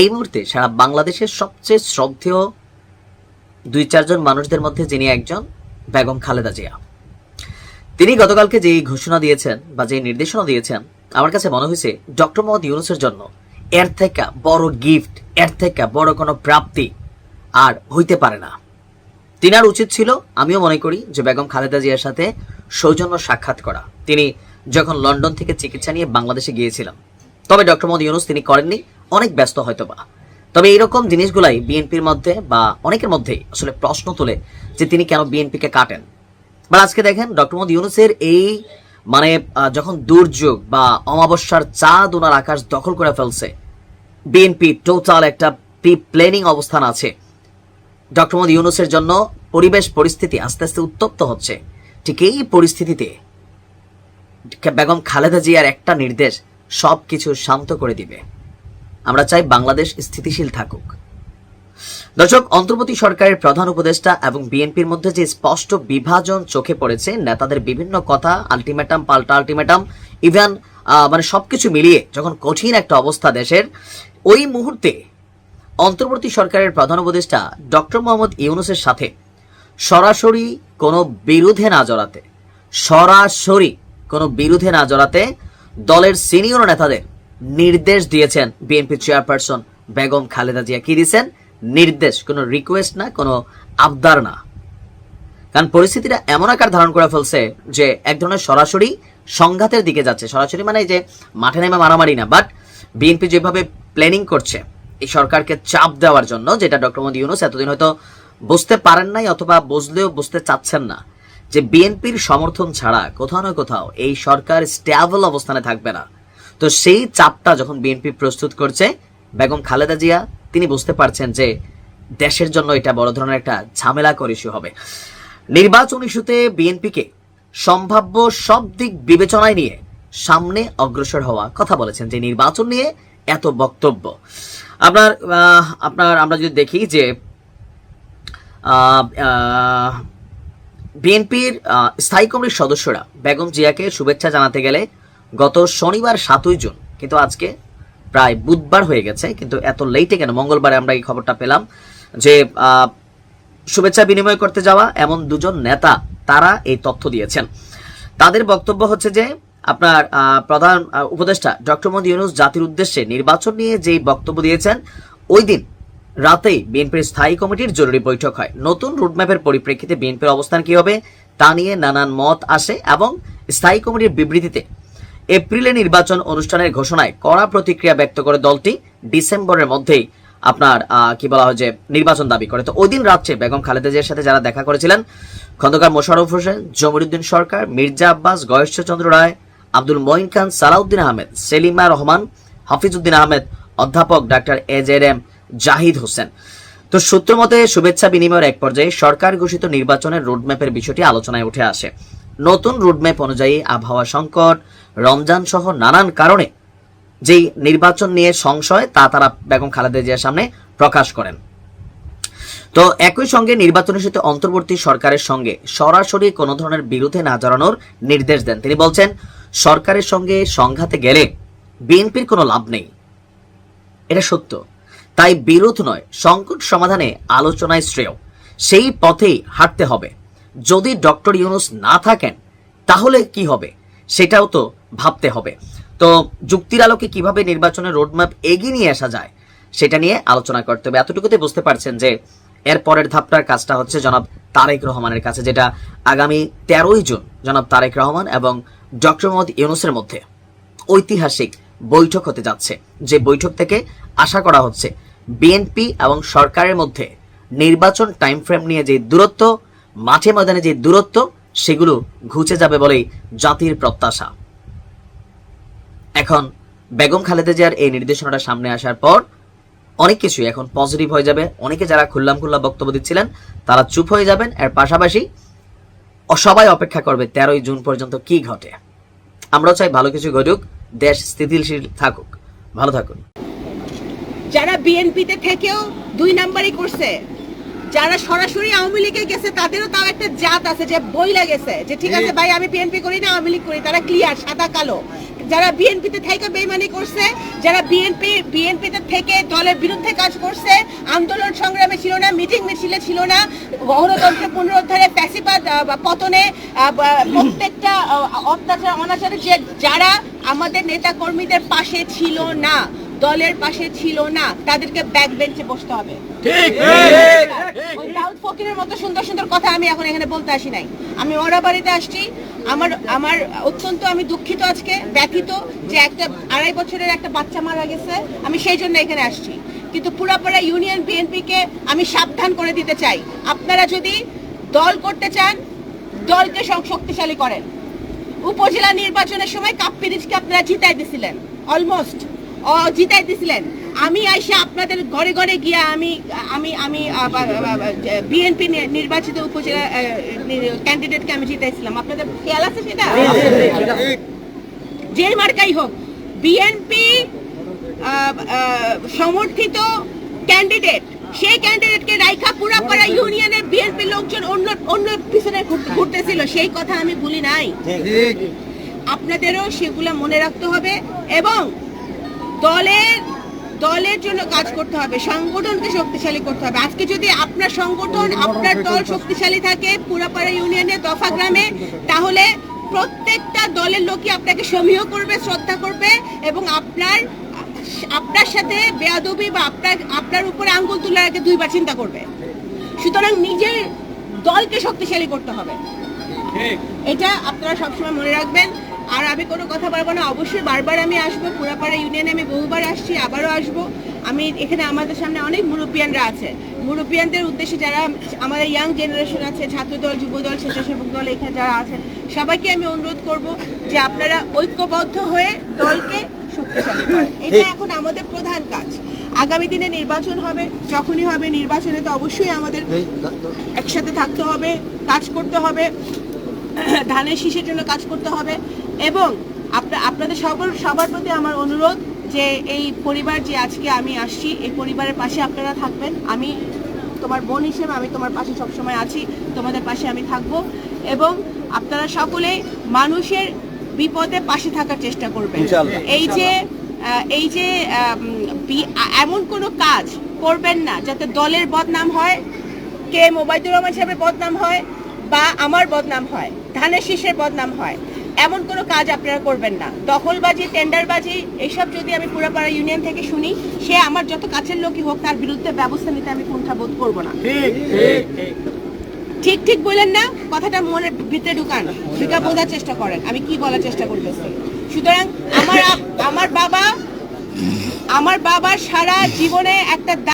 এই মুহূর্তে সারা বাংলাদেশের সবচেয়ে শ্রদ্ধেয় দুই চারজন মানুষদের মধ্যে যিনি একজন, বেগম খালেদা জিয়া। তিনি গতকালকে যে ঘোষণা দিয়েছেন বা যে নির্দেশনা দিয়েছেন, আমার কাছে মনে হয়েছে ডক্টর মোহাম্মদ ইউনুসের জন্য এর থেকে বড় গিফট এর থেকে বড় কোনো প্রাপ্তি আর হইতে পারে না। তিনার উচিত ছিল, আমিও মনে করি যে বেগম খালেদা জিয়ার সাথে সৌজন্য সাক্ষাৎ করা। তিনি যখন লন্ডন থেকে চিকিৎসা নিয়ে বাংলাদেশে গিয়েছিলেন তবে ডক্টর মোহাম্মদ ইউনুস তিনি করেননি, অনেক ব্যস্ত হয়তো বা তবে এইরকম জিনিসগুলাই বিএনপির মধ্যে বা অনেকের মধ্যেই আসলে প্রশ্ন তোলে যে তিনি কেন বিএনপিকে কাটেন। বা আজকে দেখেন, ডক্টর মোহাম্মদ ইউনুসের এই মানে যখন দুর্যোগ বা অমাবস্যার চাঁদ ওনার আকাশ দখল করে ফেলছে, বিএনপি টোটাল একটা প্রি প্ল্যানিং অবস্থান আছে। ডক্টর মোহাম্মদ ইউনুসের জন্য পরিবেশ পরিস্থিতি আস্তে আস্তে উত্তপ্ত হচ্ছে। ঠিক এই পরিস্থিতিতে বেগম খালেদা জিয়ার একটা নির্দেশ সব কিছু শান্ত করে দিবে। আমরা চাই বাংলাদেশ স্থিতিশীল থাকুক। দর্শক, অন্তর্বর্তী সরকারের প্রধান উপদেষ্টা এবং বিএনপির মধ্যে যে স্পষ্ট বিভাজন চোখে পড়েছে, নেতাদের বিভিন্ন কথা আলটিমেটাম পাল্টা আলটিমেটাম ইভেন মানে সবকিছু মিলিয়ে যখন কঠিন একটা অবস্থা দেশের, ওই মুহূর্তে অন্তর্বর্তী সরকারের প্রধান উপদেষ্টা ডক্টর মোহাম্মদ ইউনুসের সাথে সরাসরি কোনো বিরোধে না জড়াতে, সরাসরি কোনো বিরোধে না জড়াতে দলের সিনিয়র নেতাদের নির্দেশ দিয়েছেন বিএনপি চেয়ারপারসন বেগম খালেদা জিয়া। কি দিয়েছেন? নির্দেশ, কোনো রিকোয়েস্ট না, কোনো আবদার না। কারণ পরিস্থিতিটা এমন আকার ধারণ করে ফেলছে যে এক ধরনের সরাসরি সংঘাতের দিকে যাচ্ছে। সরাসরি মানে যে মাঠে নেমে মারামারি না বাট বিএনপি যেভাবে প্ল্যানিং করছে, এই সরকারকে চাপ দেওয়ার জন্য, যেটা ডক্টর মোহাম্মদ ইউনুস এতদিন হয়তো বুঝতে পারেন নাই অথবা বুঝলেও বুঝতে চাচ্ছেন না যে বিএনপির সমর্থন ছাড়া কোথাও না কোথাও এই সরকার স্ট্যাবল অবস্থানে থাকবে না। তো সেই চাপটা যখন বিএনপি প্রস্তুত করছে, বেগম খালেদা জিয়া, তিনি বুঝতে পারছেন যে দেশের জন্য এটা বড় ধরনের একটা ঝামেলাকর ইস্যু হবে। নির্বাচন ইস্যুতে বিএনপিকে সম্ভাব্য সব দিক বিবেচনায় নিয়ে সামনে অগ্রসর হওয়া কথা বলেছেন যে নির্বাচন নিয়ে এত বক্তব্য। আপনার আপনার আমরা যদি দেখি যে বিএনপির স্থায়ী কমিটির সদস্যরা বেগম জিয়াকে শুভেচ্ছা জানাতে গেলে গত শনিবার সাতই জুন, কিন্তু আজকে প্রায় বুধবার হয়ে গেছে, কিন্তু এত লেটে কেন? মঙ্গলবারে আমরা এই খবরটা পেলাম যে শুভেচ্ছা বিনিময় করতে যাওয়া এমন দুজন নেতা, তারা এই তথ্য দিয়েছেন। তাদের বক্তব্য হচ্ছে যে, আপনার প্রধান উপদেষ্টা ডক্টর মোহাম্মদ ইউনুস জাতির উদ্দেশ্যে নির্বাচন নিয়ে যেই বক্তব্য দিয়েছেন, ওই দিন রাতেই বিএনপির স্থায়ী কমিটির জরুরি বৈঠক হয়। নতুন রুটম্যাপের পরিপ্রেক্ষিতে বিএনপির অবস্থান কি হবে, তা নিয়ে নানান মত আসে এবং স্থায়ী কমিটির বিবৃতিতে এপ্রিলে নির্বাচন অনুষ্ঠানের ঘোষণায় কড়া প্রতিক্রিয়া ব্যক্ত করে দলটি ডিসেম্বরের মধ্যেই আপনার কি বলা হয় যে, নির্বাচন দাবি করে। তো ওই দিন রাত্রে বেগম খালেদা জিয়ার সাথে যারা দেখা করেছিলেন, খন্দকার মোশাররফ হোসেন, জমিরুদ্দিন সরকার, মির্জা আব্বাস, গয়েশ্বরচন্দ্র রায়, আব্দুল মঈন খান সালাউদ্দিন আহমেদ, সেলিমা রহমান, হাফিজউদ্দিন আহমেদ, অধ্যাপক ডাক্তার এজের এম জাহিদ হোসেন। তো সূত্র মতে, শুভেচ্ছা বিনিময়ের এক পর্যায়ে সরকার ঘোষিত নির্বাচনের রোডম্যাপের বিষয়টি আলোচনায় উঠে আসে। নতুন রোডম্যাপ অনুযায়ী আবহাওয়া সংকট, রমজান সহ নানান কারণে যেই নির্বাচন নিয়ে সংশয়, তা তারা বেগম খালেদা জিয়ার সামনে প্রকাশ করেন। তো একই সঙ্গে নির্বাচনের ইস্যুতে অন্তর্বর্তী সরকারের সঙ্গে সরাসরি কোনো ধরনের বিরুদ্ধে না জড়ানোর নির্দেশ দেন। তিনি বলছেন, সরকারের সঙ্গে সংঘাতে গেলে বিএনপির কোনো লাভ নেই। এটা সত্য। তাই বিরোধ নয়, সংকট সমাধানে আলোচনায় শ্রেয়। সেই পথেই হাঁটতে হবে। যদি ডক্টর ইউনুস না থাকেন, তাহলে কি হবে? সেটাও তো ভাবতে হবে। তো যুক্তির আলোকে কীভাবে নির্বাচনের রোডম্যাপ এগিয়ে নিয়ে আসা যায়, সেটা নিয়ে আলোচনা করতে হবে। এতটুকুতে বুঝতে পারছেন যে এর পরের ধাপটার কাজটা হচ্ছে জনাব তারেক রহমানের কাছে, যেটা আগামী তেরোই জুন জনাব তারেক রহমান এবং ডক্টর মোহাম্মদ ইউনুসের মধ্যে ঐতিহাসিক বৈঠক হতে যাচ্ছে। যে বৈঠক থেকে আশা করা হচ্ছে বিএনপি এবং সরকারের মধ্যে নির্বাচন টাইম ফ্রেম নিয়ে যে দূরত্ব, মাঠে ময়দানে যে দূরত্ব, সেগুলো ঘুচে যাবে বলেই জাতির প্রত্যাশা। এখন বেগম খালেদা জিয়ার এই নির্দেশনাটা সামনে আসার পর অনেক কিছুই এখন পজিটিভ হয়ে যাবে। অনেকে যারা খুল্লাম খুল্লা বক্তব্য দিচ্ছিলেন, তারা চুপ হয়ে যাবেন। এর পাশাপাশি সবাই অপেক্ষা করবে তেরোই জুন পর্যন্ত কি ঘটে। আমরাও চাই ভালো কিছু ঘটুক, দেশ স্থিতিশীল থাকুক। ভালো থাকুন। যারা বিএনপিতে থেকেও দুই নাম্বারই করছে যারা সরাসরি আওয়ামী লীগে গেছে তাদেরও তাও একটা জাত আছে যে বইলা গেছে যে ঠিক আছে ভাই আমি বিএনপি করি না আওয়ামী লীগ করি তারা ক্লিয়ার সাদা কালো। যারা বিএনপিতে থেকে বেইমানি করছে যারা বিএনপি বিএনপিতে থেকে দলের বিরুদ্ধে কাজ করছে আন্দোলন সংগ্রামে ছিল না মিটিং মিছিলে ছিল না গণতন্ত্র পুনরুদ্ধারে ফ্যাসিবাদ পতনে প্রত্যেকটা অত্যাচার অনাচারে যে যারা আমাদের নেতা কর্মীদের পাশে ছিল না দলের পাশে ছিল না তাদেরকে ব্যাক বেঞ্চে বসতে হবে। দাউদ ফকিরের মতো সুন্দর সুন্দর কথা আমি এখন এখানে বলতে আসি নাই। আমি ওরা বাড়িতে আসছি। আমার আমার অত্যন্ত আমি দুঃখিত আজকে ব্যথিত যে একটা আড়াই বছরের একটা বাচ্চা মারা গেছে। আমি সেই জন্য এখানে আসছি। কিন্তু পুরাপাড়া ইউনিয়ন বিএনপিকে আমি সাবধান করে দিতে চাই। আপনারা যদি দল করতে চান দলকে শক্তিশালী করেন। উপজেলা নির্বাচনের সময় কাপ্পিরিজকে আপনারা জিতাই দিছিলেন। অলমোস্ট জিতাই দিছিলেন। আমি আইসা আপনাদের ঘরে ঘরে গিয়া আমি আমি আমি বিএনপি নির্বাচিত উপজেলা ক্যান্ডিডেটকে আমি জিতাইছিলাম আপনাদের খেয়াল আছে সেটা? যে মার্কাই হোক বিএনপি সমর্থিত ক্যান্ডিডেট সেই ক্যান্ডিডেটকে রাইখা পুরাপাড়া ইউনিয়নের বিএনপি লোকজন অন্য অন্য পিছনে ঘুর- ঘুরতেছিল। সেই কথা আমি ভুলি নাই। আপনাদেরও সেগুলো মনে রাখতে হবে এবং দলের দলের জন্য কাজ করতে হবে সংগঠনকে শক্তিশালী করতে হবে। আজকে যদি আপনার সংগঠন আপনার দল শক্তিশালী থাকে পুরাপাড়া ইউনিয়নে দফা গ্রামে তাহলে প্রত্যেকটা দলের লোকই আপনাকে সমীহ করবে শ্রদ্ধা করবে এবং আপনার আপনার সাথে বেয়াদবি বা আপনার আপনার উপরে আঙ্গুল তোলার আগে দুইবার চিন্তা করবে। সুতরাং নিজের দলকে শক্তিশালী করতে হবে। এটা আপনারা সবসময় মনে রাখবেন। আর আমি কোনো কথা বলব না। অবশ্যই বারবার আমি আসব পুরাপাড়া ইউনিয়নে আমি বহুবার আসছি আবারও আসব। আমি এখানে আমাদের সামনে অনেক মুরব্বিয়ানরা আছে। মুরব্বিয়ানদের উদ্দেশ্যে যারা আমাদের ইয়াং জেনারেশন আছে ছাত্রদল যুবদল স্বেচ্ছাসেবক দল এখানে যারা আছেন সবাইকে আমি অনুরোধ করব যে আপনারা ঐক্যবদ্ধ হয়ে দলকে শক্তিশালী করেন। এটা এখন আমাদের প্রধান কাজ। আগামী দিনে নির্বাচন হবে যখনই হবে নির্বাচনে তো অবশ্যই আমাদের একসাথে থাকতে হবে কাজ করতে হবে ধানের শীষের জন্য কাজ করতে হবে এবং আপনা- আপনাদের সবার সবার প্রতি আমার অনুরোধ যে এই পরিবার যে আজকে আমি আসছি এই পরিবারের পাশে আপনারা থাকবেন। আমি তোমার বোন হিসেবে আমি তোমার পাশে সবসময় আছি তোমাদের পাশে আমি থাকব এবং আপনারা সকলে মানুষের বিপদে পাশে থাকার চেষ্টা করবেন। এই যে এই যে এমন কোনো কাজ করবেন না যাতে দলের বদনাম হয় কে মোবাইদুর রহমান সাহেবের বদনাম হয় বা আমার বদনাম হয় ধানের শীষের বদনাম হয়। এমন কোনো কাজ আপনারা করবেন না। দখলবাজি টেন্ডারবাজি এইসব যদি আমি পুরাপাড়া ইউনিয়ন থেকে শুনি সে আমার যত কাছের লোকই হোক তার বিরুদ্ধে ব্যবস্থা নিতে আমি কুণ্ঠাবোধ করব না। ঠিক ঠিক বললেন না কথাটা মনের ভিতরে ঢুকান। ঢুকা বোঝার চেষ্টা করেন। আমি কি বলার চেষ্টা করতেছি? সুতরাং আমার আমার বাবা আমার বাবার সারা জীবনে একটা